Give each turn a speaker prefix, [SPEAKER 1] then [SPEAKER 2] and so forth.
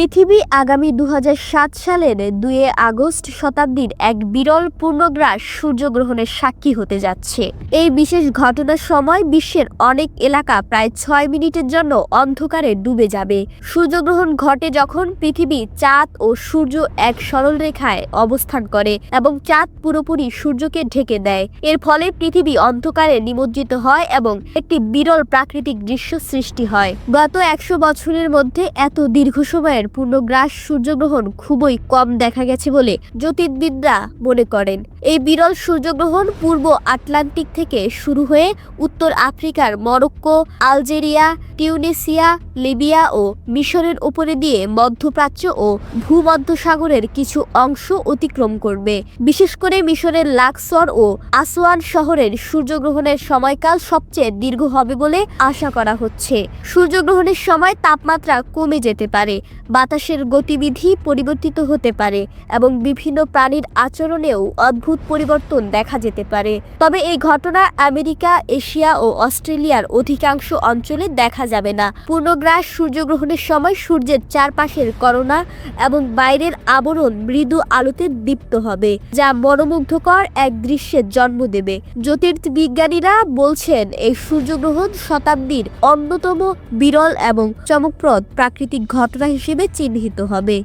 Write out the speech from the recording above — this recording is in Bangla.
[SPEAKER 1] পৃথিবী আগামী দু হাজার সাত সালের দুই আগস্ট শতাব্দীর এক বিরল পূর্ণগ্রাস সূর্যগ্রহণের সাক্ষী হতে যাচ্ছে। এই বিশেষ ঘটনার সময় বিশ্বের অনেক এলাকা প্রায় ছয় মিনিটের জন্য অন্ধকারে ডুবে যাবে। সূর্যগ্রহণ ঘটে যখন পৃথিবী চাঁদ ও সূর্য এক সরল রেখায় অবস্থান করে এবং চাঁদ পুরোপুরি সূর্যকে ঢেকে দেয়। এর ফলে পৃথিবী অন্ধকারে নিমজ্জিত হয় এবং একটি বিরল প্রাকৃতিক দৃশ্য সৃষ্টি হয়। গত একশো বছরের মধ্যে এত দীর্ঘ সময়ের পূর্ণগ্রাস সূর্যগ্রহণ খুবই কম দেখা গেছে বলে জ্যোতির্বিদরা মনে করেন। এই বিরল সূর্যগ্রহণ পূর্ব আটলান্টিক থেকে শুরু হয়ে উত্তর আফ্রিকার মরক্কো, আলজেরিয়া, টিউনিসিয়া, লিবিয়া ও মিশরের উপরে দিয়ে মধ্যপ্রাচ্য ও ভূমধ্যসাগরের কিছু অংশ অতিক্রম করবে। বিশেষ করে মিশরের লাক্সর ও আসওয়ান শহরের সূর্যগ্রহণের সময়কাল সবচেয়ে দীর্ঘ হবে বলে আশা করা হচ্ছে। সূর্যগ্রহণের সময় তাপমাত্রা কমে যেতে পারে। বাতাসের গতিবিধি পরিবর্তিত হতে পারে এবং বিভিন্ন প্রাণীর আচরণেও অদ্ভুত পরিবর্তন দেখা যেতে পারে। তবে এই ঘটনা আমেরিকা, এশিয়া ও অস্ট্রেলিয়ার অধিকাংশ অঞ্চলে দেখা যাবে না। পূর্ণগ্রাস সূর্যগ্রহণের সময় সূর্যের চারপাশের করোনা এবং বাইরের আবরণ মৃদু আলোতে দীপ্ত হবে, যা মনোমুগ্ধকর এক দৃশ্যের জন্ম দেবে। জ্যোতির্বিজ্ঞানীরা বলছেন, এই সূর্যগ্রহণ শতাব্দীর অন্যতম বিরল এবং চমকপ্রদ প্রাকৃতিক ঘটনা হিসেবে চিহ্নিত হবে।